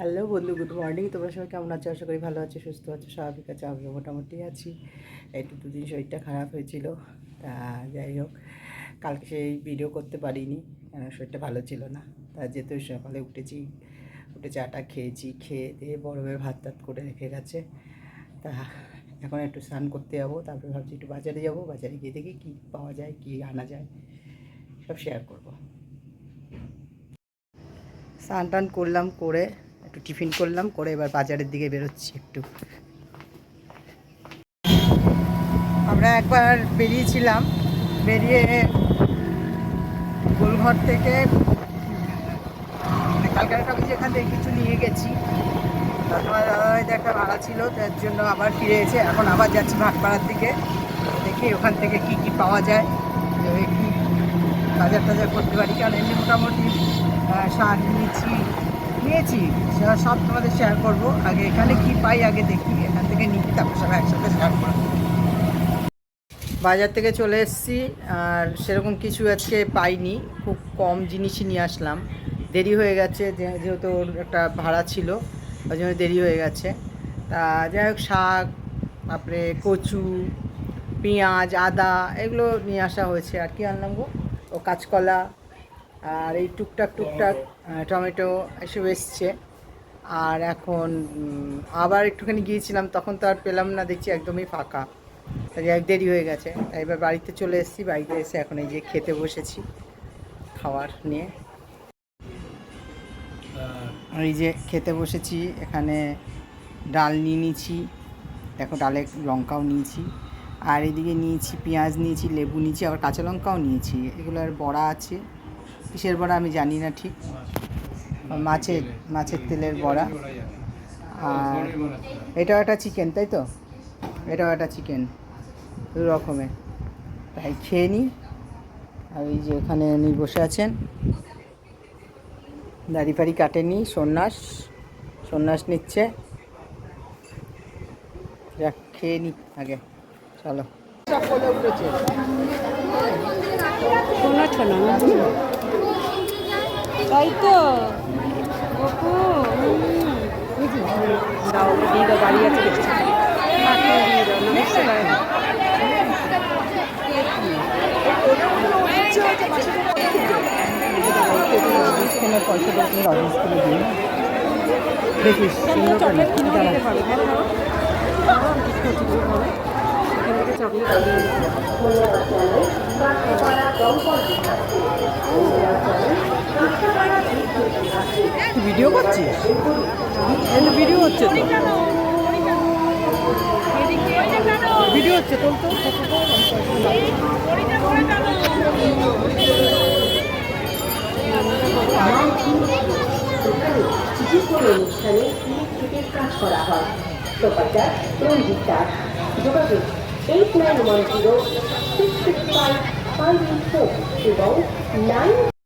Hello বন্ধু good morning তোমরা সবাই কেমন আছো? আশা করি ভালো আছো, সুস্থ আছো, স্বাভাবিক আছে, আমিও মোটামুটি আছি। একটু দুদিন শরীরটা খারাপ হয়েছিল, তা যাই হোক, কালকে সেই ভিডিও করতে পারিনি, কেন শরীরটা ভালো ছিল না। তা যেহেতু সকালে উঠেছি, উঠে চাটা খেয়েছি, খেয়ে দিয়ে বড় হয়ে ভাত টাত করে রেখে গেছে। তা এখন একটু স্নান করতে যাব, তারপরে ভাবছি একটু বাজারে যাব, বাজারে গিয়ে দেখি কী পাওয়া যায়, কী আনা যায়, সব শেয়ার করব। স্নান টান করলাম করে একটু টিফিন করলাম, করে এবার বাজারের দিকে বেরোচ্ছি একটু। আমরা একবার বেরিয়েছিলাম, বেরিয়ে গোলঘর থেকে মানে কালকাটা যেখান থেকে কিছু নিয়ে গেছি। তারপর দাদাভাইদের একটা ভাড়া ছিল, তার জন্য আবার ফিরে এসে এখন আবার যাচ্ছি ভাটপাড়ার দিকে। দেখি ওখান থেকে কি কি পাওয়া যায়। কি বাজার টাজার করতে পারি। কারণ এমনি মোটামুটি শাক নিয়েছি নিয়েছি সেটা সব তোমাদের শেয়ার করব। আগে এখানে কি পাই আগে দেখি, এখান থেকে নিই তারপর সব একসাথে শেয়ার করব। বাজার থেকে চলে এসেছি, আর সেরকম কিছু আজকে পাইনি, খুব কম জিনিসই নিয়ে আসলাম। দেরি হয়ে গেছে যেহেতু ওর একটা ভাড়া ছিল, ওই জন্য দেরি হয়ে গেছে। তা যাই হোক, শাক, তারপরে কচু, পেঁয়াজ, আদা, এগুলো নিয়ে আসা হয়েছে। আর কি আনলাম গো? ও কাঁচকলা আর এই টুকটাক টুকটাক টমেটো এসব এসছে। আর এখন আবার একটুখানি গিয়েছিলাম, তখন তো আর পেলাম না, দেখছি একদমই ফাঁকা। তাই এক দেরি হয়ে গেছে। তাই এবার বাড়িতে চলে এসেছি, বাড়িতে এসে এখন এই যে খেতে বসেছি খাবার নিয়ে। আর এই যে খেতে বসেছি, এখানে ডাল নিয়ে নিয়েছি। দেখো, ডালে লঙ্কাও নিয়েছি। আর এদিকে নিয়েছি পেঁয়াজ নিয়েছি, লেবু নিয়েছি, আবার কাঁচা লঙ্কাও নিয়েছি। এগুলোর বড়া আছে। কিসের বড়া আমি জানি না ঠিক। মাছের মাছের তেলের বড়া। আর এটাও একটা চিকেন তাই তো? এটাও একটা চিকেন দু রকমের। তাই খেয়ে নিই আর এই যে এখানে উনি বসে আছেন। দাড়ি ফাড়ি কাটেনি, সন্ন্যাস। সন্ন্যাস নিচ্ছে। যাক, খেয়ে নি আগে। চলো। শোনা শোনা তাই তো? বাড়ি আছে দেখছি মাকে তুই ভিডিও করছিস? এই ভিডিও হচ্ছে তো। ভিডিও হচ্ছে তো। করা হয় eight nine one zero six six five five eight four এবং নাইন